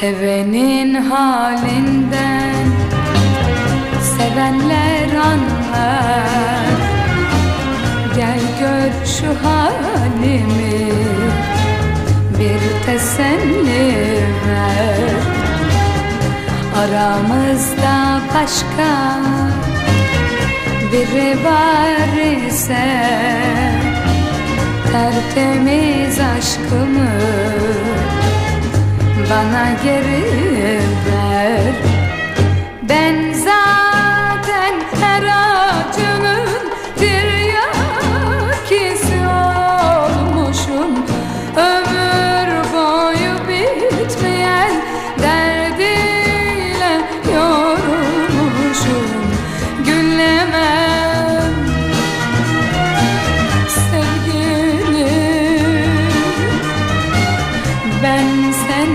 Sevenin halinden Sevenler anlar. Gel gör şu halimi Bir teselli ver. Aramızda başka biri var ise Tertemiz aşkımı bana geri ver. Ben zaten her acının bir yakisi olmuşum. Ömür boyu bitmeyen derdiyle yorulmuşum. Güllemem sevgilim Ben sen